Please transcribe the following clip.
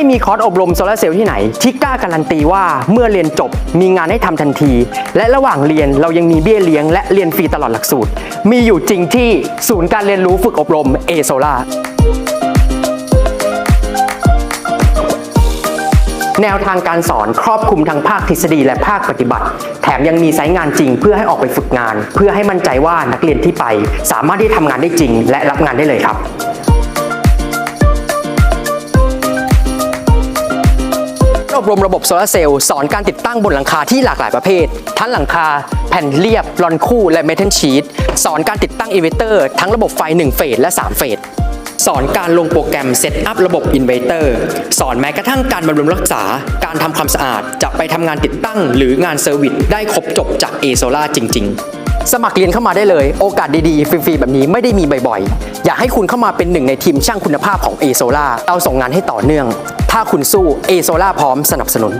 ไม่มีคอร์สอบรมโซลาเซลล์ที่ไหน ที่กล้าการันตีว่าเมื่อเรียนจบมีงานให้ทำทันที และระหว่างเรียนเรายังมีเบี้ยเลี้ยงและเรียนฟรีตลอดหลักสูตร มีอยู่จริงที่ศูนย์การเรียนรู้ฝึกอบรม A Solar แนวทางการสอนครอบคลุมทั้งภาคทฤษฎีและภาคปฏิบัติ แถมยังมีไซต์งานจริงเพื่อให้ออกไปฝึกงาน เพื่อให้มั่นใจว่านักเรียนที่ไป สามารถที่ทำงานได้จริง และรับงานได้เลยครับ อบรมระบบโซลาร์เซลล์สอนการติดตั้งบนหลังคาที่หลากหลายประเภท ทั้งหลังคา แผ่นเรียบรอนคู่และเมทัลชีตสอนการติดตั้งอินเวอร์เตอร์ทั้งระบบไฟ 1 เฟสและ 3 เฟสสอนการลงโปรแกรมเซตอัพระบบอินเวอร์เตอร์สอนแม้กระทั่งการบำรุงรักษา การทำความสะอาดจะไปทำงานติดตั้ง หรืองานเซอร์วิสได้ครบจบจาก A Solar จริง ๆ สมัครเรียนเข้ามาได้เลย โอกาสดีๆ ฟรี ๆ แบบนี้ไม่ได้มีบ่อย ๆ อยากให้คุณเข้ามาเป็นหนึ่งในทีมช่างคุณภาพของ A Solar เราส่งงานให้ต่อเนื่อง ถ้าคุณสู้เอโซล่าพร้อมสนับสนุน